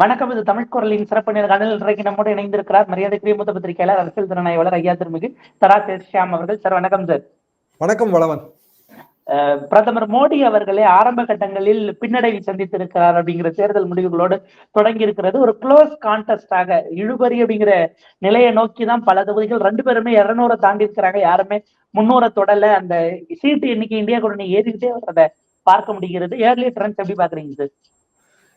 வணக்கம் இது தமிழ் குரலின் சிறப்பு நேர்காணல் இன்றைக்கு நம்மோடு இணைந்திருக்கிறார் மரியாதைக்குரிய மூத்த பத்திரிகையாளர் அரசியல் திறனாய்வாளர் ஐயா திருமிகு தரா ஷியாம் அவர்கள். சார் வணக்கம் சார். வணக்கம் வளவன். பிரதமர் மோடி அவர்களே ஆரம்ப கட்டங்களில் பின்னடைவை சந்தித்திருக்கிறார் அப்படிங்கிற தேர்தல் முடிவுகளோடு தொடங்கி இருக்கிறது ஒரு க்ளோஸ் கான்டெஸ்டாக இழுபறி அப்படிங்கிற நிலையை நோக்கி தான் பல தொகுதிகள் ரெண்டு பேருமே இருநூறை தாண்டி இருக்கிறாங்க. யாருமே முன்னூறை தொடல. அந்த சீட்டு எண்ணிக்கை இந்தியா கூட்டணி ஏறிக்கிட்டே வர்றதை பார்க்க முடிகிறது. ஏர்லி ட்ரெண்ட்ஸ் எப்படி பாக்குறீங்க சார்?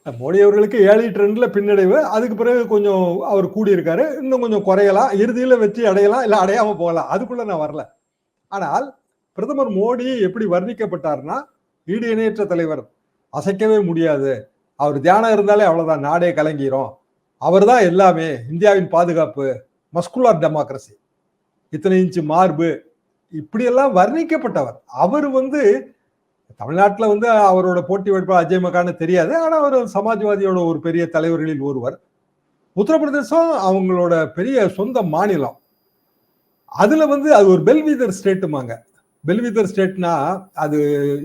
மோடி அவர்களுக்கு ஏழை ட்ரெண்ட்ல பின்னடைவு. அதுக்கு பிறகு கொஞ்சம் அவர் கூடியிருக்காரு. இன்னும் கொஞ்சம் குறையலாம். இறுதியில வெற்றி அடையலாம். இல்ல அடையாம போகலாம். அதுக்குள்ள நான் வரல. ஆனால் பிரதமர் மோடி எப்படி வர்ணிக்கப்பட்டார்னா ஈடு இணையற்ற தலைவர் அசைக்கவே முடியாது. அவர் தியானம் இருந்தாலே அவ்வளவுதான். நாடே கலங்கிரும். அவர் தான் எல்லாமே இந்தியாவின் பாதுகாப்பு மஸ்குலார் டெமோக்ரஸி இத்தனை இன்ச்சு மார்பு. இப்படியெல்லாம் வர்ணிக்கப்பட்டவர். அவர் வந்து தமிழ்நாட்டில் வந்து அவரோட போட்டி வேட்பாளர் அஜய் மகான்னு தெரியாது. ஆனால் அவர் சமாஜ்வாதியோட ஒரு பெரிய தலைவர்களில் ஒருவர். உத்தரப்பிரதேசம் அவங்களோட பெரிய சொந்த மாநிலம். அதுல வந்து அது ஒரு பெல்வீதர் ஸ்டேட்டுமாங்க. பெல்வீதர் ஸ்டேட்னா அது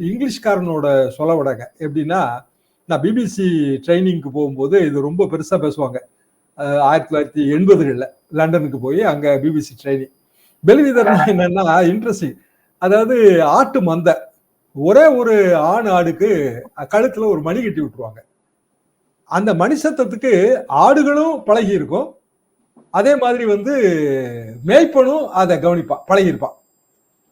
இங்கிலீஷ்காரனோட சொல்ல விடாங்க எப்படின்னா நான் பிபிசி ட்ரைனிங்க்கு போகும்போது இது ரொம்ப பெருசா பேசுவாங்க. ஆயிரத்தி தொள்ளாயிரத்தி எண்பதுகளில் லண்டனுக்கு போய் அங்க பிபிசி ட்ரைனிங். பெல்வீதர் என்னன்னா இன்ட்ரெஸ்டிங் அதாவது ஆட்டு மந்தை. ஒரே ஒரு ஆண் ஆடுக்கு கழுத்துல ஒரு மணி கட்டி விட்டுருவாங்க. அந்த மணி சத்தத்துக்கு ஆடுகளும் பழகி இருக்கும். அதே மாதிரி வந்து மேய்ப்பனும் அதை கவனிப்பான் பழகியிருப்பான்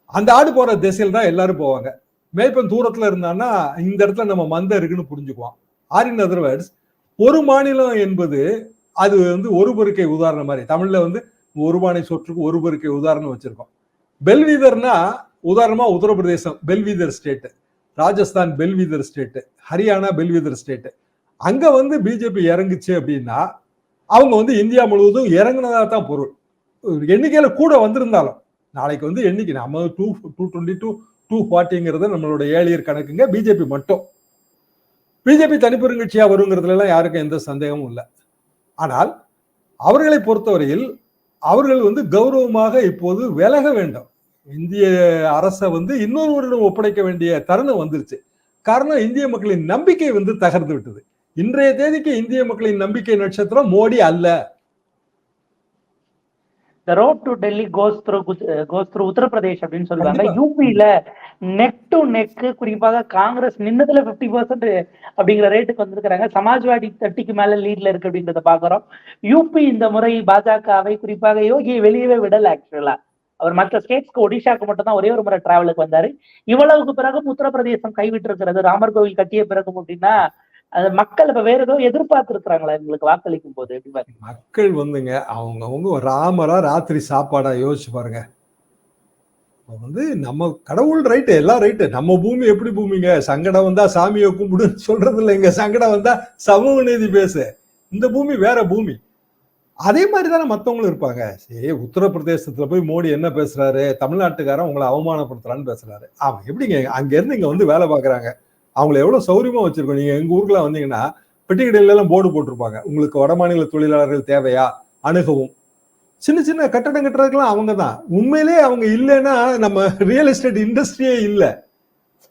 அந்த ஆடு போற திசையில் தான் எல்லாரும் போவாங்க. மேய்ப்பன் தூரத்துல இருந்தான்னா இந்த இடத்துல நம்ம மந்த இருக்குன்னு புரிஞ்சுக்குவான். ஆர் இன் அதர்வேர்ட்ஸ் ஒரு மாநிலம் என்பது அது வந்து ஒரு பெருக்கை உதாரணம் மாதிரி. தமிழ்ல வந்து ஒரு மாநில சொற்றுக்கு ஒரு பெருக்கை உதாரணம் வச்சிருக்கோம். பெல்வீதர்னா உதாரணமாக Uttar Pradesh bellwether state Rajasthan bellwether state Haryana bellwether state அங்கே வந்து பிஜேபி இறங்குச்சு அப்படின்னா அவங்க வந்து இந்தியா முழுவதும் இறங்குனதா தான் பொருள். எண்ணிக்கையில் கூட வந்திருந்தாலும் நாளைக்கு வந்து எண்ணிக்கை நம்ம two two twenty two two ஃபார்ட்டிங்கிறது நம்மளோட ஏழியர் கணக்குங்க. பிஜேபி மட்டும். பிஜேபி தனிப்பெருங்கட்சியா வருங்கிறதுல யாருக்கும் எந்த சந்தேகமும் இல்லை. ஆனால் அவர்களை பொறுத்தவரையில் அவர்கள் வந்து கௌரவமாக இப்போது விலக வேண்டும். இந்திய அரசை வந்து இன்னொருவரிடம் ஒப்படைக்க வேண்டிய தருணம் வந்துருச்சு. காரணம் இந்திய மக்களின் நம்பிக்கை வந்து தகர்ந்து விட்டது. இன்றைய தேதிக்கு இந்திய மக்களின் நம்பிக்கை நட்சத்திரம் மோடி அல்ல. The road to Delhi goes through goes through Uttar Pradesh அப்படின்னு சொல்லுவாங்க. யூபியில நெக் டு நெக் குறிப்பாக காங்கிரஸ் நின்னதுல பிப்டி பர்சன்ட் அப்படிங்கிற ரேட்டுக்கு வந்திருக்கிறாங்க. சமாஜ்வாடி தட்டிக்கு மேல லீட்ல இருக்கு அப்படின்றத பாக்குறோம் யூபி இந்த முறை பாஜகவை குறிப்பாக யோகியை வெளியவே விடல ஆக்சுவலா அவர் மற்ற ஸ்டேட்ஸ்க்கு ஒடிஷாக்கு மட்டும் தான் ஒரே ஒரு முறை டிராவலுக்கு வந்தாரு. இவ்வளவுக்கு பிறகும் உத்தரப்பிரதேசம் கைவிட்டு இருக்கிறது ராமர் கோவில் கட்டிய பிறகும் அப்படின்னா அது மக்கள் இப்ப வேற ஏதோ எதிர்பார்த்து இருக்கிறாங்களா எங்களுக்கு வாக்களிக்கும் போது? மக்கள் வந்துங்க அவங்க அவங்க ராமரா ராத்திரி சாப்பாடா யோசிச்சு பாருங்க. வந்து நம்ம கடவுள் ரைட்டு எல்லாம் ரைட்டு நம்ம பூமி எப்படி பூமிங்க? சங்கடம் வந்தா சாமியை கும்பிடுன்னு சொல்றது இல்லைங்க. சங்கடம் வந்தா சமூக நீதி பேசு. இந்த பூமி வேற பூமி. அதே மாதிரி தானே மற்றவங்களும் இருப்பாங்க. சரி உத்தரப்பிரதேசத்தில் போய் மோடி என்ன பேசுகிறாரு தமிழ்நாட்டுக்காரன் உங்களை அவமானப்படுத்துறான்னு பேசுகிறாரு அவன் எப்படிங்க அங்கேருந்து இங்கே வந்து வேலை பார்க்குறாங்க? அவங்களை எவ்வளோ சௌரியமாக வச்சுருக்கோம்? நீங்கள் எங்கள் ஊருக்குலாம் வந்தீங்கன்னா பெட்டிக்கடையிலலாம் போர்டு போட்டிருப்பாங்க. உங்களுக்கு வடமாநில தொழிலாளர்கள் தேவையா? அணுகவும். சின்ன சின்ன கட்டடம் கட்டுறதுக்கெல்லாம் அவங்க தான். உண்மையிலே அவங்க இல்லைன்னா நம்ம ரியல் எஸ்டேட் இண்டஸ்ட்ரியே இல்லை.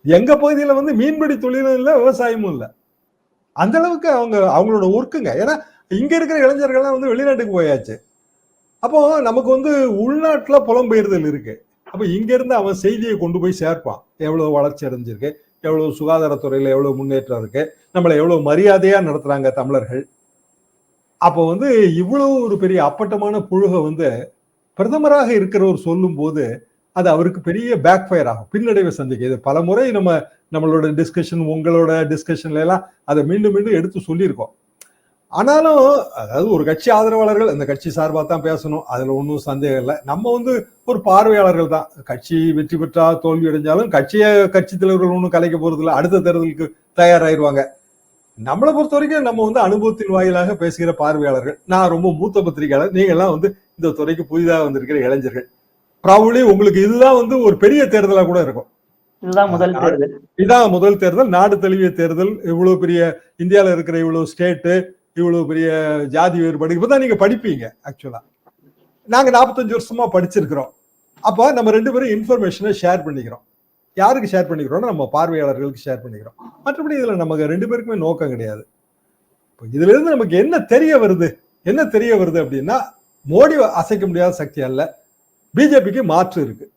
எங்க பகுதியில் வந்து மீன்பிடி தொழிலும் இல்லை விவசாயமும் இல்லை. அந்த அளவுக்கு அவங்க அவங்களோட ஒர்க்குங்க ஏன்னா இங்க இருக்கிற இளைஞர்கள்லாம் வந்து வெளிநாட்டுக்கு போயாச்சு. அப்போ நமக்கு வந்து உள்நாட்டுல புலம்பெயர்தல் இருக்கு. அப்ப இங்க இருந்து அவன் செய்தியை கொண்டு போய் சேர்ப்பான். எவ்வளவு வளர்ச்சி அடைஞ்சிருக்கு எவ்வளவு சுகாதாரத்துறையில எவ்வளவு முன்னேற்றம் இருக்கு நம்மளை எவ்வளவு மரியாதையா நடத்துறாங்க தமிழர்கள். அப்போ வந்து இவ்வளவு ஒரு பெரிய அப்பட்டமான புழுகை வந்து பிரதமராக இருக்கிறவர் சொல்லும் போது அது அவருக்கு பெரிய பேக் ஃபயர் ஆகும். பின்னடைவை சந்திக்க. இது பல முறை நம்ம நம்மளோட டிஸ்கஷன் உங்களோட டிஸ்கஷன்ல எல்லாம் அதை மீண்டும் மீண்டும் எடுத்து சொல்லியிருக்கோம். ஆனாலும் அதாவது ஒரு கட்சி ஆதரவாளர்கள் அந்த கட்சி சார்பாக தான் பேசணும். அதுல ஒன்றும் சந்தேகம் இல்லை. நம்ம வந்து ஒரு பார்வையாளர்கள் தான். கட்சி வெற்றி பெற்றா தோல்வி அடைஞ்சாலும் கட்சியை கட்சி தலைவர்கள் ஒன்றும் கலைக்க போறது இல்லை. அடுத்த தேர்தலுக்கு தயாராயிருவாங்க. நம்மளை பொறுத்த வரைக்கும் நம்ம வந்து அனுபவத்தின் வாயிலாக பேசுகிற பார்வையாளர்கள். நான் ரொம்ப மூத்த பத்திரிகையாளர். நீங்க எல்லாம் வந்து இந்த துறைக்கு புதிதாக வந்திருக்கிற இளைஞர்கள். ப்ராபப்ளி உங்களுக்கு இதுதான் வந்து ஒரு பெரிய தேர்தலா கூட இருக்கும். இதுதான் முதல் தேர்தல். இதான் முதல் தேர்தல். நாடு தழுவிய தேர்தல். இவ்வளவு பெரிய இந்தியாவில் இருக்கிற இவ்வளவு ஸ்டேட்டு இவ்வளவு பெரிய ஜாதி வேறுபாடு. இப்பதான் நீங்க படிப்பீங்க ஆக்சுவலா நாங்க நாற்பத்தஞ்சு வருஷமா படிச்சிருக்கிறோம். அப்போ நம்ம ரெண்டு பேரும் இன்ஃபர்மேஷனை ஷேர் பண்ணிக்கிறோம். யாருக்கு ஷேர் பண்ணிக்கிறோம்னா நம்ம பார்வையாளர்களுக்கு ஷேர் பண்ணிக்கிறோம். மற்றபடி இதுல நமக்கு ரெண்டு பேருக்குமே நோக்கம் கிடையாது. இப்போ இதுல இருந்து நமக்கு என்ன தெரிய வருது? என்ன தெரிய வருது அப்படின்னா மோடி அசைக்க முடியாத சக்தி அல்ல. பிஜேபிக்கு மாற்று இருக்கு.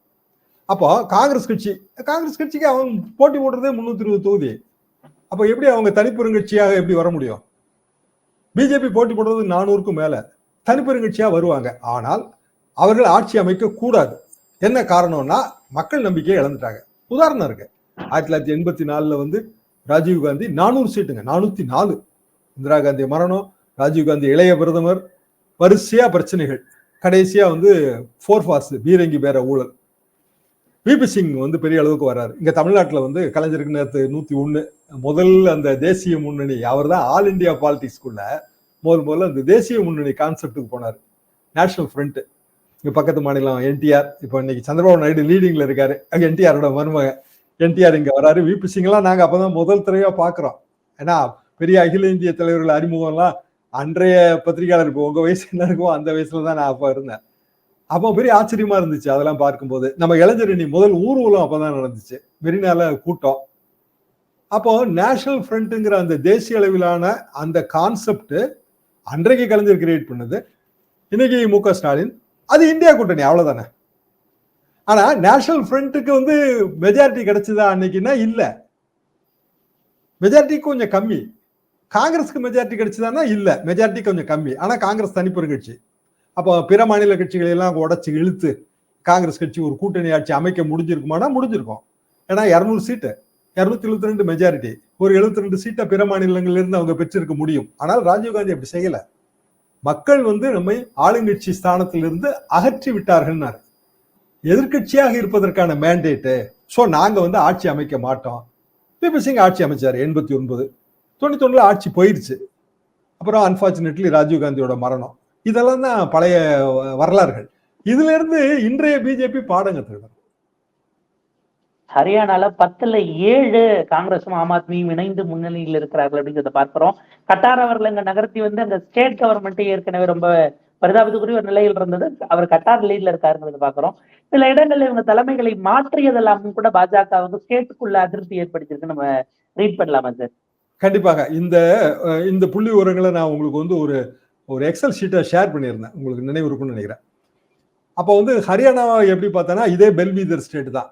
அப்போ காங்கிரஸ் கட்சி காங்கிரஸ் கட்சிக்கு அவங்க போட்டி போடுறதே முன்னூத்தி இருபது தொகுதி. அப்போ எப்படி அவங்க தனிப்பெருங்கட்சியாக எப்படி வர முடியும்? பிஜேபி போட்டி போடுறது நானூறுக்கும் மேலே. தனிப்பெருங்கட்சியாக வருவாங்க. ஆனால் அவர்கள் ஆட்சி அமைக்க கூடாது. என்ன காரணம்னா மக்கள் நம்பிக்கையை இழந்துட்டாங்க. உதாரணம் இருக்கு. ஆயிரத்தி தொள்ளாயிரத்தி எண்பத்தி நாலில் வந்து ராஜீவ் காந்தி நானூறு சீட்டுங்க. நானூற்றி நாலு. இந்திரா காந்தி மரணம் ராஜீவ் காந்தி இளைய பிரதமர் வரிசையாக பிரச்சனைகள். கடைசியாக வந்து ஃபோர் ஃபாஸ் பீரங்கி பேர ஊழல். விபி சிங் வந்து பெரிய அளவுக்கு வர்றாரு. இங்க தமிழ்நாட்டில் வந்து கலைஞருக்கு நேரத்து நூத்தி ஒண்ணு முதல் அந்த தேசிய முன்னணி அவர் தான் ஆல் இந்தியா பாலிடிக்ஸ்குள்ள முதல் முதல்ல அந்த தேசிய முன்னணி கான்செப்டுக்கு போனார். நேஷனல் ஃப்ரண்ட் இங்கே பக்கத்து மாநிலம் என்டிஆர் இப்போ இன்னைக்கு சந்திரபாபு நாயுடு லீடிங்ல இருக்காரு. அங்கே என்டிஆரோட மருமக என்டிஆர் இங்கே வராரு. விபி சிங்லாம் அப்போ தான் முதல் தடவையா பார்க்குறோம் ஏன்னா பெரிய அகில இந்திய தலைவர்கள் அறிமுகம்லாம் அன்றைய பத்திரிகையாளர் இப்போ உங்கள் வயசு என்ன இருக்கோ அந்த வயசுல தான் நான் அப்போ இருந்தேன். அப்போ பெரிய ஆச்சரியமா இருந்துச்சு. அதெல்லாம் பார்க்கும்போது நம்ம இளைஞரணி முதல் ஊர்வலம் அப்பதான் நடந்துச்சு. மெரினால கூட்டம். அப்போ நேஷனல் ஃப்ரண்ட்டுங்கிற அந்த தேசிய அளவிலான அந்த கான்செப்ட் அன்றைக்கு கலைஞர் கிரியேட் பண்ணது. இன்னைக்கு மு க ஸ்டாலின். அது இந்தியா கூட்டணி அவ்வளவுதானே? ஆனா நேஷனல் ஃப்ரண்ட்டுக்கு வந்து மெஜாரிட்டி கிடைச்சதா அன்னைக்குன்னா இல்லை. மெஜாரிட்டி கொஞ்சம் கம்மி. காங்கிரஸ்க்கு மெஜாரிட்டி கிடைச்சதானா இல்லை. மெஜாரிட்டி கொஞ்சம் கம்மி. ஆனா காங்கிரஸ் தனிப்பெரும் கட்சி. அப்போ பிற மாநில கட்சிகளை எல்லாம் உடச்சி இழுத்து காங்கிரஸ் கட்சி ஒரு கூட்டணி ஆட்சி அமைக்க முடிஞ்சிருக்குமானா முடிஞ்சிருக்கும். ஏன்னா இரநூறு சீட்டு இரநூத்தி எழுபத்தி ரெண்டு மெஜாரிட்டி ஒரு எழுபத்தி ரெண்டு சீட்டை பிற மாநிலங்களிலிருந்து அவங்க பெற்றிருக்க முடியும். ஆனால் ராஜீவ்காந்தி அப்படி செய்யல. மக்கள் வந்து நம்மை ஆளுங்கட்சி ஸ்தானத்திலிருந்து அகற்றி விட்டார்கள்னாரு. எதிர்க்கட்சியாக இருப்பதற்கான மேண்டேட்டு ஸோ நாங்கள் வந்து ஆட்சி அமைக்க மாட்டோம். பிபி சிங் ஆட்சி அமைச்சார் எண்பத்தி ஒன்பது. தொண்ணூத்தொன்னில் ஆட்சி போயிருச்சு. அப்புறம் அன்ஃபார்ச்சுனேட்லி ராஜீவ்காந்தியோட மரணம். இதெல்லாம் தான் பழைய வரலாறுகள். இதுல இருந்து இன்றைய பிஜேபி பாடம் கத்துக்கணும் ஹரியானால பத்துல ஏழு காங்கிரஸும் ஆம் ஆத்மியும் இணைந்து முன்னணியில் இருக்கிறார்கள் அப்படிங்கிறத பார்க்கிறோம். கட்டார் அவர்கள் அங்க நகர்த்தி வந்து அங்க ஸ்டேட் கவர்மெண்ட் ஏற்கனவே ரொம்ப பரிதாபத்துக்குரிய ஒரு நிலையில் இருந்தது. அவர் கட்டார் லீட்ல இருக்காருங்கிறத பாக்குறோம் சில இடங்கள்ல இவங்க தலைமைகளை மாற்றியதெல்லாமும் கூட பாஜக வந்து ஸ்டேட்டுக்குள்ள அதிருப்தி ஏற்படுத்தியிருக்கு. நம்ம ரீட் பண்ணலாமா சார் கண்டிப்பாக. இந்த இந்த புள்ளி விவரங்களை நான் உங்களுக்கு வந்து ஒரு ஒரு எக்ஸல் ஷீட்டை ஷேர் பண்ணியிருந்தேன். உங்களுக்கு நினைவு இருக்கும்னு நினைக்கிறேன். அப்போ வந்து ஹரியானாவை எப்படி பார்த்தோன்னா இதே பெல்வீதர் ஸ்டேட் தான்.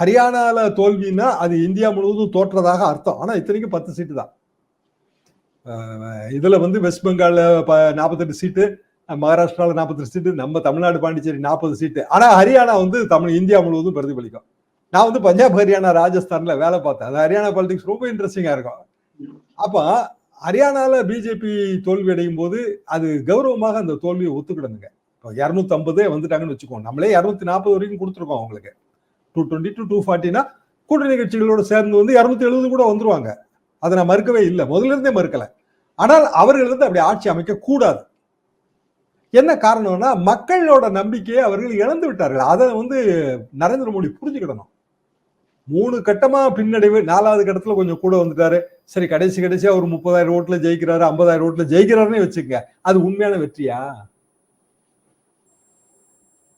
ஹரியானாவில் தோல்வின்னா அது இந்தியா முழுவதும் தோற்றதாக அர்த்தம். ஆனால் இத்தனைக்கும் பத்து சீட்டு தான். இதில் வந்து வெஸ்ட் பெங்காலில் ப நாற்பத்தெட்டு சீட்டு மகாராஷ்டிராவில் நாற்பத்தெட்டு சீட்டு நம்ம தமிழ்நாடு பாண்டிச்சேரி நாற்பது சீட்டு ஆனால் ஹரியானா வந்து தமிழ் இந்தியா முழுவதும் பிரதிபலிக்கும். நான் வந்து பஞ்சாப் ஹரியானா ராஜஸ்தானில் வேலை பார்த்தேன். அது ஹரியானா பாலிடிக்ஸ் ரொம்ப இன்ட்ரெஸ்டிங்காக இருக்கும். அப்போ ஹரியானாவில் பிஜேபி தோல்வி அடையும் போது அது கௌரவமாக அந்த தோல்வியை ஒத்துக்கிடணுங்க இப்போ இரநூத்தி ஐம்பதே வந்துட்டாங்கன்னு வச்சுக்கோங்க. நம்மளே இரநூத்தி நாற்பது வரைக்கும் கொடுத்துருக்கோம் அவங்களுக்கு. டூ டுவெண்ட்டி டு டூ ஃபார்ட்டினா கூட்டணி கட்சிகளோட சேர்ந்து வந்து இரநூத்தி எழுபது கூட வந்துருவாங்க. அதை நான் மறுக்கவே இல்லை. முதல்ல இருந்தே மறுக்கலை. ஆனால் அவர்கள் வந்து அப்படி ஆட்சி அமைக்க கூடாது. என்ன காரணம்னா மக்களோட நம்பிக்கையை அவர்கள் இழந்து விட்டார்கள். அதை வந்து நரேந்திர மோடி புரிஞ்சுக்கிடணும். மூணு கட்டமா பின்னடைவு நாலாவது கட்டத்துல கொஞ்சம் கூட வந்துட்டாரு. சரி கடைசி கடைசியா ஒரு முப்பதாயிரம் ஓட்டுல ஜெயிக்கிறாரு ஐம்பதாயிரம் ஓட்டுல ஜெயிக்கிறாருன்னு வச்சுக்கங்க. அது உண்மையான வெற்றியா?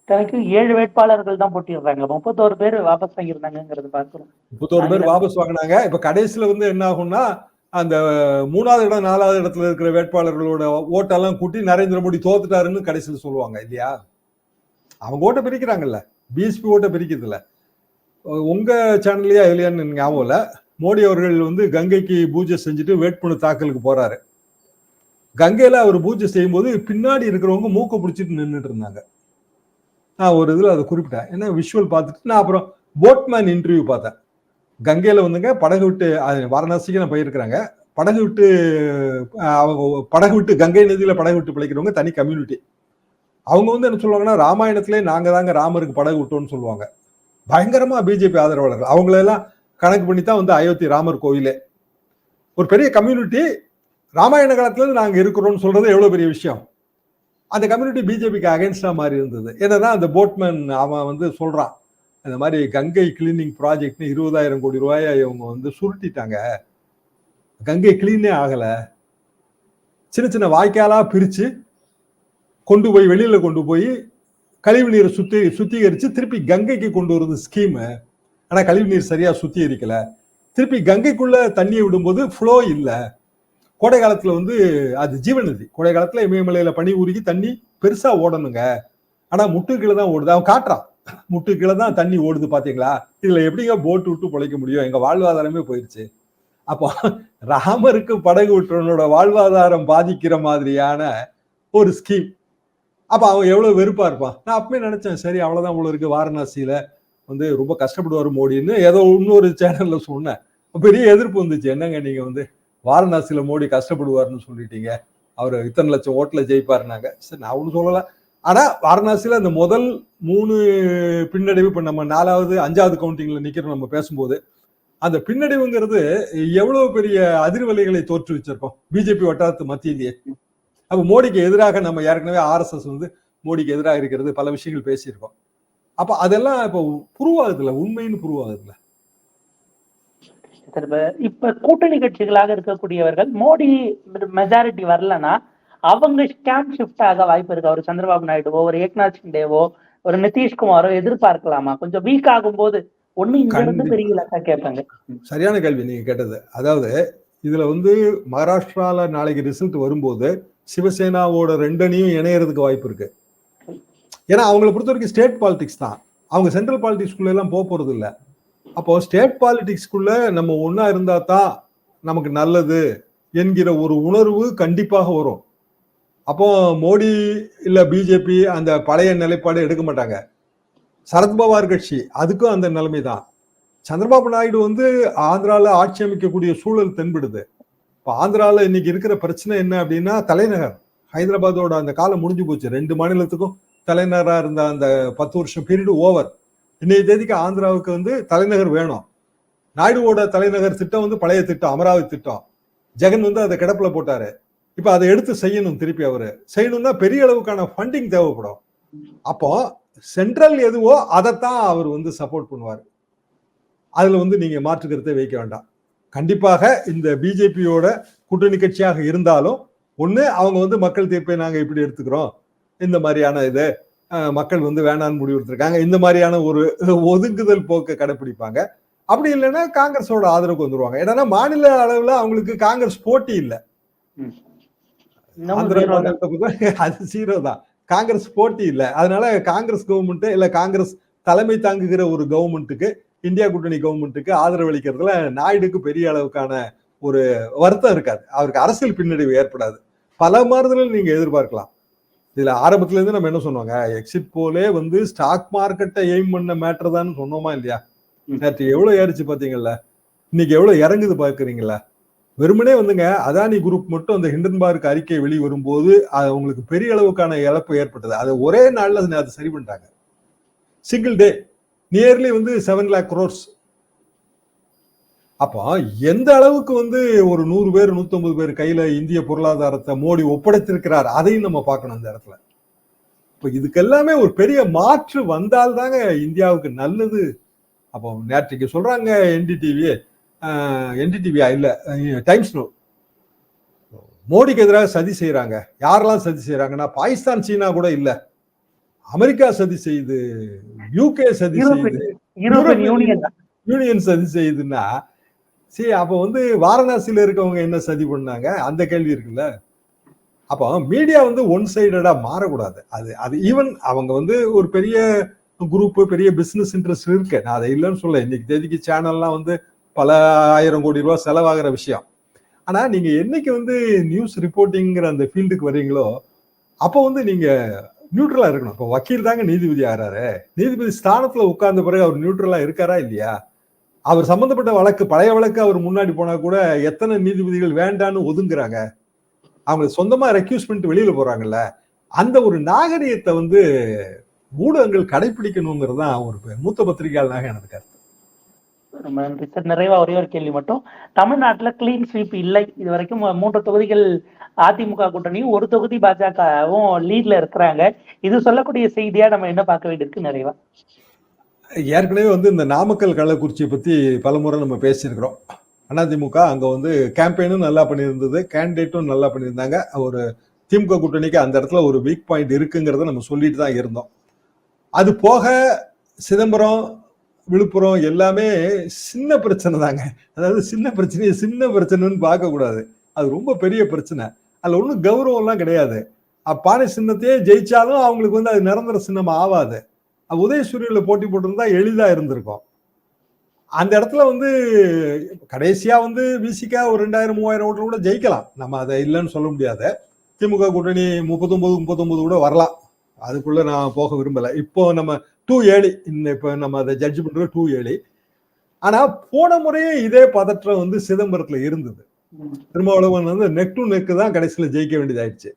எனக்கு ஏழு வேட்பாளர்கள் தான் போட்டிடுறாங்க முப்பத்தோரு பேர் வாபஸ் வாங்கியிருந்தாங்கிறது பார்க்கிறோம். முப்பத்தோரு பேர் வாபஸ் வாங்கினாங்க. இப்ப கடைசியில வந்து என்ன ஆகும்னா அந்த மூணாவது இடம் நாலாவது இடத்துல இருக்கிற வேட்பாளர்களோட ஓட்டெல்லாம் கூட்டி நரேந்திர மோடி தோத்துட்டாருன்னு கடைசியில் சொல்லுவாங்க இல்லையா? அவங்க ஓட்டை பிரிக்கிறாங்கல்ல. பிஎஸ்பி ஓட்டை பிரிக்கிறது இல்ல உங்க சேனல்லையா இல்லையான்னு ஞாபகம் இல்ல. மோடி அவர்கள் வந்து கங்கைக்கு பூஜை செஞ்சுட்டு வேட்புமனு தாக்கலுக்கு போறாரு. கங்கையில அவர் பூஜை செய்யும்போது பின்னாடி இருக்கிறவங்க மூக்க பிடிச்சிட்டு நின்றுட்டு இருந்தாங்க. நான் ஒரு இதில் அதை குறிப்பிட்டேன். ஏன்னா விஷுவல் பார்த்துட்டு நான் அப்புறம் போட்மேன் இன்டர்வியூ பார்த்தேன். கங்கையில் வந்துங்க படகு விட்டு வாரணாசிக்கு நான் போயிருக்கிறாங்க. படகு விட்டு அவங்க படகு விட்டு கங்கை நதியில் படகு விட்டு பிழைக்கிறவங்க தனி கம்யூனிட்டி அவங்க வந்து என்ன சொல்லுவாங்கன்னா ராமாயணத்திலே நாங்கள் தாங்க ராமருக்கு படகு விட்டோம்னு சொல்லுவாங்க. பயங்கரமாக பிஜேபி ஆதரவாளர்கள். அவங்களெல்லாம் கணக்கு பண்ணி தான் வந்து அயோத்தி ராமர் கோயிலே. ஒரு பெரிய கம்யூனிட்டி ராமாயண காலத்துல நாங்கள் இருக்கிறோம்னு சொல்றது எவ்வளோ பெரிய விஷயம்? அந்த கம்யூனிட்டி பிஜேபிக்கு அகைன்ஸ்டா மாதிரி இருந்தது. என்னன்னா அந்த போட்மேன் அவன் வந்து சொல்றான் இந்த மாதிரி கங்கை கிளீனிங் ப்ராஜெக்ட்னு இருபதாயிரம் கோடி ரூபாயை இவங்க வந்து சுருட்டிட்டாங்க. கங்கை கிளீனே ஆகலை. சின்ன சின்ன வாய்க்காலாக பிரித்து கொண்டு போய் வெளியில் கொண்டு போய் கழிவு நீரை சுத்தி சுத்திகரித்து திருப்பி கங்கைக்கு கொண்டு வரது ஸ்கீமு ஆனால் கழிவு நீர் சரியா சுத்திகரிக்கல திருப்பி கங்கைக்குள்ள தண்ணியை விடும்போது ஃப்ளோ இல்லை. கோடை காலத்தில் வந்து அது ஜீவநதி. கோடை காலத்தில் இமயமலையில் பனி உருகி தண்ணி பெருசாக ஓடணுங்க. ஆனால் முட்டு கீழே தான் ஓடுது. அவன் காட்டுறான். முட்டு கீழே தான் தண்ணி ஓடுது பார்த்தீங்களா இதில் எப்படிங்க போட்டு விட்டு பிழைக்க முடியும்? எங்கள் வாழ்வாதாரமே போயிடுச்சு அப்போ ராமருக்கு படகு விட்டுறவனோட வாழ்வாதாரம் பாதிக்கிற மாதிரியான ஒரு ஸ்கீம் அப்போ அவன் எவ்வளோ வெறுப்பாக இருப்பான்? நான் அப்பவே நினச்சேன் சரி அவ்வளோதான் இவ்வளோ இருக்குது வாரணாசியில். வந்து ரொம்ப கஷ்டப்படுவார் மோடின்னு ஏதோ இன்னொரு சேனலில் சொன்னேன். பெரிய எதிர்ப்பு வந்துச்சு. என்னங்க நீங்கள் வந்து வாரணாசியில் மோடி கஷ்டப்படுவார்னு சொல்லிட்டீங்க. அவர் இத்தனை லட்சம் ஓட்டில் ஜெயிப்பாருனாங்க சரி நான் ஒன்றும் சொல்லலை. ஆனால் வாரணாசியில் அந்த முதல் மூணு பின்னடைவு இப்போ நம்ம நாலாவது அஞ்சாவது கவுண்டிங்கில் நிற்கிறோம் நம்ம பேசும்போது. அந்த பின்னடைவுங்கிறது எவ்வளவு பெரிய அதிர்வலைகளை தோற்று வச்சிருக்கோம் பிஜேபி வட்டாரத்து மத்தியிலேயே. அப்போ மோடிக்கு எதிராக நம்ம ஏற்கனவே ஆர்எஸ்எஸ் வந்து மோடிக்கு எதிராக இருக்கிறது பல விஷயங்கள் பேசியிருக்கோம். அப்ப அதெல்லாம் இப்போ புருவாகுதுல உண்மைன்னு புருவாகுதுல இப்ப கூட்டணி கட்சிகளாக இருக்கக்கூடியவர்கள் மோடி மெஜாரிட்டி வரலன்னா அவங்க ஸ்கேம் ஷிஃப்ட் ஆக வாய்ப்பு இருக்கு. ஒரு சந்திரபாபு நாயுடுவோ ஒரு ஏக்நாத் ஷிண்டேவோ ஒரு நிதிஷ்குமாரோ எதிர்பார்க்கலாமா? கொஞ்சம் வீக் ஆகும்போது ஒண்ணு இங்க இருந்து கண்டிப்பா. பெரிய இலக்கா கேட்பாங்க. சரியான கேள்வி நீங்க கேட்டது. அதாவது இதுல வந்து மகாராஷ்டிரால நாளைக்கு ரிசல்ட் வரும்போது சிவசேனாவோட ரெண்டனையும் இணையறதுக்கு வாய்ப்பு இருக்கு. ஏன்னா அவங்கள பொறுத்த வரைக்கும் ஸ்டேட் பாலிடிக்ஸ் தான். அவங்க சென்ட்ரல் பாலிடிக்ஸ்குள்ள எல்லாம் போக போறது இல்லை அப்போ ஸ்டேட் பாலிடிக்ஸ்குள்ள நம்ம ஒன்றா இருந்தா தான் நமக்கு நல்லது என்கிற ஒரு உணர்வு கண்டிப்பாக வரும். அப்போ மோடி இல்ல பிஜேபி அந்த பழைய நிலைப்பாடு எடுக்க மாட்டாங்க. சரத்பவார் கட்சி அதுக்கும் அந்த நிலைமை தான். சந்திரபாபு நாயுடு வந்து ஆந்திரால ஆட்சி அமைக்கக்கூடிய சூழல் தென்படுது. இப்போ ஆந்திரால இன்னைக்கு இருக்கிற பிரச்சனை என்ன அப்படின்னா தலைநகர். ஹைதராபாத்தோட அந்த காலம் முடிஞ்சு போச்சு. ரெண்டு மாநிலத்துக்கும் தலைநகராக இருந்த அந்த பத்து வருஷம் பீரியடு ஓவர் இன்னைய தேதிக்கு ஆந்திராவுக்கு வந்து தலைநகர் வேணும். நாயுடுவோட தலைநகர் திட்டம் வந்து பழைய திட்டம் அமராவதி திட்டம். ஜெகன் வந்து அதை கிடப்புல போட்டாரு. இப்போ அதை எடுத்து செய்யணும் திருப்பி அவர். செய்யணும்னா பெரிய அளவுக்கான ஃபண்டிங் தேவைப்படும். அப்போ சென்ட்ரல் எதுவோ அதைத்தான் அவர் வந்து சப்போர்ட் பண்ணுவார். அதில் வந்து நீங்கள் மாற்று கருத்தை வைக்க வேண்டாம். கண்டிப்பாக இந்த பிஜேபியோட கூட்டணி கட்சியாக இருந்தாலும் ஒன்று அவங்க வந்து மக்கள் தீர்ப்பை நாங்கள் இப்படி எடுத்துக்கிறோம். இந்த மாதிரியான இது மக்கள் வந்து வேணான்னு முடிவு எடுத்திருக்காங்க. இந்த மாதிரியான ஒரு ஒதுங்குதல் போக்கை கடைபிடிப்பாங்க அப்படி இல்லைன்னா காங்கிரஸோட ஆதரவுக்கு வந்துருவாங்க. ஏன்னா மாநில அளவுல அவங்களுக்கு காங்கிரஸ் போட்டி இல்லை. அது ஜீரோ தான். காங்கிரஸ் போட்டி இல்லை. அதனால காங்கிரஸ் கவர்மெண்ட் இல்ல காங்கிரஸ் தலைமை தாங்குகிற ஒரு கவர்மெண்ட்டுக்கு இந்தியா கூட்டணி கவர்மெண்ட்டுக்கு ஆதரவு அளிக்கிறதுல நாயுடுக்கு பெரிய அளவுக்கான ஒரு வருத்தம் இருக்காது. அவருக்கு அரசியல் பின்னடைவு ஏற்படாது. பல மாறுதல்கள் நீங்க எதிர்பார்க்கலாம். இதுல ஆரம்பத்துல இருந்து நம்ம என்ன சொன்னோங்க? எக்ஸிட் போலே வந்து ஸ்டாக் மார்க்கெட்டை எய்ம் பண்ண மேட்டர் தான் சொன்னோமா இல்லையா. நேற்று எவ்வளவு ஏறிச்சு பாத்தீங்கல்ல? இன்னைக்கு எவ்வளவு இறங்குது பாக்குறீங்களா வெறுமனே வந்துங்க அதானி குரூப் மட்டும் அந்த ஹிண்டன்பர்க் அறிக்கை வெளி வரும்போது அது உங்களுக்கு பெரிய அளவுக்கான இழப்பு ஏற்பட்டது. அதை ஒரே நாள்ல அதை சரி பண்ணிட்டாங்க. சிங்கிள் டே நியர்லி வந்து செவன் லேக் crores. அப்போ எந்த அளவுக்கு வந்து ஒரு நூறு பேர் நூத்தம்பது பேர் கையில இந்திய பொருளாதாரத்தை மோடி ஒப்படைத்திருக்கிறார் அதையும் நம்ம பார்க்கணும் அந்த இடத்துல. இப்போ இதுக்கு எல்லாமே ஒரு பெரிய மாற்று வந்தால்தாங்க இந்தியாவுக்கு நல்லது. அப்போ நேற்றுக்கு சொல்றாங்க என்டிடிவி என்டிடிவியா இல்ல டைம்ஸ் நோ மோடிக்கு எதிராக சதி செய்யறாங்க யாரெல்லாம் சதி செய்யறாங்கன்னா பாகிஸ்தான் சீனா கூட இல்ல. அமெரிக்கா சதி செய்யுது யூகே சதி செய்யுது. யூனியன் சதி செய்யுதுன்னா சரி அப்போ வந்து வாரணாசியில் இருக்கவங்க என்ன சதி பண்ணாங்க? அந்த கேள்வி இருக்குல்ல? அப்போ மீடியா வந்து ஒன் சைடடாக மாறக்கூடாது. அது அது ஈவன் அவங்க வந்து ஒரு பெரிய குரூப்பு பெரிய பிஸ்னஸ் இன்ட்ரெஸ்ட் இருக்கு. நான் அதை இல்லைன்னு சொல்ல இன்னைக்கு தேதிக்கு சேனல்லாம் வந்து பல ஆயிரம் கோடி ரூபா செலவாகிற விஷயம். ஆனால் நீங்கள் என்னைக்கு வந்து நியூஸ் ரிப்போர்ட்டிங்கிற அந்த ஃபீல்டுக்கு வரீங்களோ அப்போ வந்து நீங்கள் நியூட்ரலாக இருக்கணும். இப்போ வக்கீல் தாங்க நீதிபதி ஆகிறாரு நீதிபதி ஸ்தானத்தில் உட்கார்ந்த பிறகு அவர் நியூட்ரலாக இருக்காரா இல்லையா? அவர் சம்பந்தப்பட்ட வழக்கு பழைய வழக்கு அவர் முன்னாடி போனா கூட எத்தனை நீதிபதிகள் வேண்டான்னு ஒதுங்குறாங்க. அவங்க சொந்தமா ரெக்யூஸ் பண்ணிட்டு வெளியில போறாங்கல்ல. அந்த ஒரு நாகரிகத்தை வந்து ஊடகங்கள் கடைபிடிக்கணுங்கிறது தான் ஒரு மூத்த பத்திரிகையாளனாக எனக்கு கருத்து. நன்றி சார் நிறைவா ஒரே ஒரு கேள்வி மட்டும். தமிழ்நாட்டுல கிளீன் ஸ்வீப் இல்லை. இது வரைக்கும் மூன்று தொகுதிகள் அதிமுக கூட்டணியும் ஒரு தொகுதி பாஜகவும் லீட்ல இருக்கிறாங்க. இது சொல்லக்கூடிய செய்தியா நம்ம என்ன பார்க்க வேண்டியிருக்கு நிறைவா? ஏற்கனவே வந்து இந்த நாமக்கல் கள்ளக்குறிச்சியை பத்தி பலமுறை நம்ம பேசியிருக்கிறோம். அதிமுக அங்க வந்து கேம்பெயினும் நல்லா பண்ணியிருந்தது கேண்டிடேட்டும் நல்லா பண்ணியிருந்தாங்க. ஒரு திமுக கூட்டணிக்கு அந்த இடத்துல ஒரு வீக் பாயிண்ட் இருக்குங்கிறத நம்ம சொல்லிட்டு தான் இருந்தோம். அது போக சிதம்பரம் விழுப்புரம் எல்லாமே சின்ன பிரச்சனை தாங்க. அதாவது சின்ன பிரச்சனையை சின்ன பிரச்சனைன்னு பார்க்கக்கூடாது அது ரொம்ப பெரிய பிரச்சனை. அதில் ஒன்றும் கௌரவம்லாம் கிடையாது. அப்பான சின்னத்தையே ஜெயிச்சாலும் அவங்களுக்கு வந்து அது நிரந்தர சின்னம் ஆகாது அது உதயசூரியன்ல போட்டி போட்டிருந்தா எளிதா இருந்திருக்கும். அந்த இடத்துல வந்து கடைசியா வந்து விசிகா ஒரு ரெண்டாயிரம் மூவாயிரம் ஓட்டு கூட ஜெயிக்கலாம். நம்ம அதை இல்லைன்னு சொல்ல முடியாது. திமுக கூட்டணி முப்பத்தொன்பது முப்பத்தொன்பது கூட வரலாம். அதுக்குள்ள நான் போக விரும்பல. இப்போ நம்ம டூ ஏழி இந்த இப்போ நம்ம அதை ஜட்ஜ் பண்றது டூ ஏழி. ஆனா போன முறையே இதே பதற்றம் வந்து சிதம்பரத்துல இருந்தது. திருமாவளவன் வந்து நெக் டு நெக்கு தான் கடைசியில ஜெயிக்க வேண்டியதாயிடுச்சு.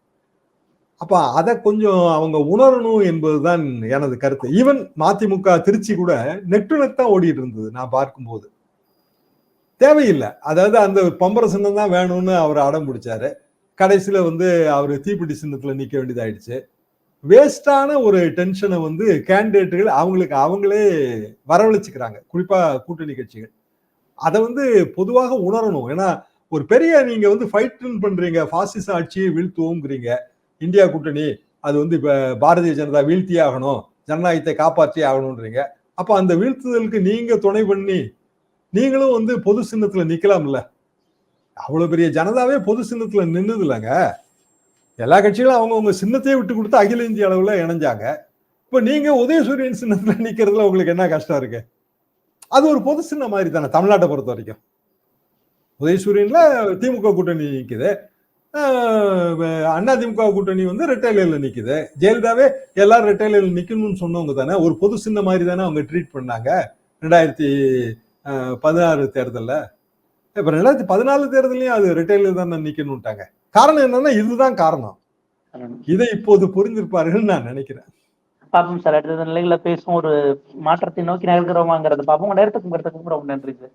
அப்ப அதை கொஞ்சம் அவங்க உணரணும் என்பதுதான் எனது கருத்து. ஈவன் மதிமுக திருச்சி கூட நெட்டு ஓடிட்டு இருந்தது நான் பார்க்கும்போது. தேவையில்லை. அதாவது அந்த பம்பர சின்னம் தான் வேணும்னு அவர் அடம் பிடிச்சாரு. கடைசியில் வந்து அவர் தீப்பெட்டி சின்னத்தில் நிற்க வேண்டியதாயிடுச்சு. வேஸ்டான ஒரு டென்ஷனை வந்து கேண்டிடேட்டுகள் அவங்களுக்கு அவங்களே வரவழைச்சிக்கிறாங்க. குறிப்பாக கூட்டணி கட்சிகள். அதை வந்து பொதுவாக உணரணும். ஏன்னா ஒரு பெரிய நீங்கள் வந்து ஃபைட் பண்றீங்க ஃபாசிச ஆட்சியை வீழ்த்துவோங்கிறீங்க. இந்தியா கூட்டணி அது வந்து இப்போ பாரதிய ஜனதா வீழ்த்தியே ஆகணும் ஜனநாயகத்தை காப்பாற்றியே ஆகணும்ன்றீங்க. அப்போ அந்த வீழ்த்துதலுக்கு நீங்கள் துணை பண்ணி நீங்களும் வந்து பொது சின்னத்தில் நிற்கலாம்ல அவ்வளோ பெரிய ஜனதாவே பொது சின்னத்தில் நின்றுது இல்லைங்க எல்லா கட்சிகளும் அவங்கவுங்க சின்னத்தையே விட்டு கொடுத்து அகில இந்திய அளவில் இணைஞ்சாங்க. இப்போ நீங்கள் உதயசூரியன் சின்னத்தில் நிற்கிறதுல உங்களுக்கு என்ன கஷ்டம் இருக்கு? அது ஒரு பொது சின்னம் மாதிரி தானே தமிழ்நாட்டை பொறுத்த வரைக்கும் உதயசூரியனில் திமுக கூட்டணி நிற்குது அண்ணா திமுக கூட்டணி வந்து ரெட்டைலையில நிக்குது. ஜெயலலிதாவே எல்லாரும் ரெட்டைலையில நிக்கணும்னு சொன்னவங்க தானே ஒரு பொது சின்ன மாதிரி தானே அவங்க ட்ரீட் பண்ணாங்க. ரெண்டாயிரத்தி பதினாறு தேர்தல்ல. இப்ப ரெண்டாயிரத்தி பதினாலு தேர்தலையும் அது ரெட்டைல தான் நிக்கணும்ட்டாங்க. காரணம் என்னன்னா இதுதான் காரணம். இதை இப்போது புரிந்திருப்பார்கள் நான் நினைக்கிறேன். பாப்போம் சார் அடுத்த நிலைகளை பேசும் ஒரு மாற்றத்தை நோக்கி நகர்கிறோமாங்கிறது நேரத்துக்கும் கருத்துக்கும் ரொம்ப நன்றி சார்.